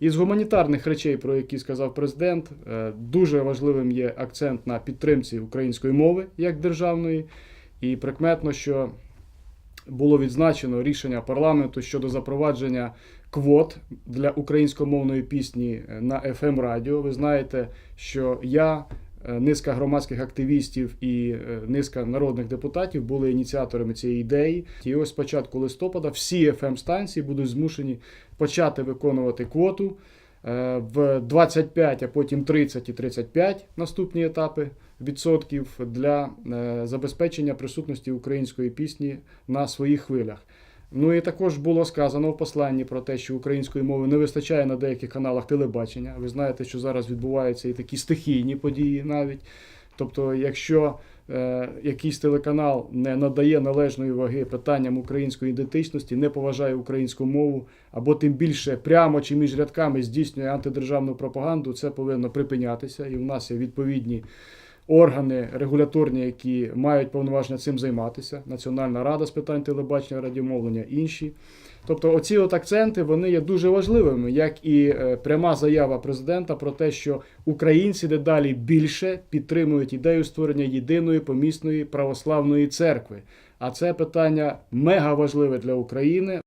Із гуманітарних речей, про які сказав президент, е, дуже важливим є акцент на підтримці української мови як державної, і прикметно, що було відзначено рішення парламенту щодо запровадження квот для українськомовної пісні е, на fm радіо. Ви знаєте, що я, низка громадських активістів і е, низка народних депутатів були ініціаторами цієї ідеї. І ось з початку листопада всі fm станції будуть змушені почати виконувати квоту е, в 25, а потім 30 і 35 наступні етапи відсотків для е, забезпечення присутності української пісні на своїх хвилях. Ну і також було сказано в посланні про те, що української мови не вистачає на деяких каналах телебачення. Ви знаєте, що зараз відбуваються і такі стихійні події навіть. Тобто, якщо е, якийсь телеканал не надає належної ваги питанням української ідентичності, не поважає українську мову, або тим більше прямо чи між рядками здійснює антидержавну пропаганду, це повинно припинятися. І в нас є відповідні органи регуляторні, які мають повноваження цим займатися. Національна рада з питань телебачення, радіомовлення, інші. Тобто, оці от акценти вони є дуже важливими, як і е, пряма заява президента про те, що українці дедалі більше підтримують ідею створення єдиної помісної православної церкви. А це питання мега важливе для України.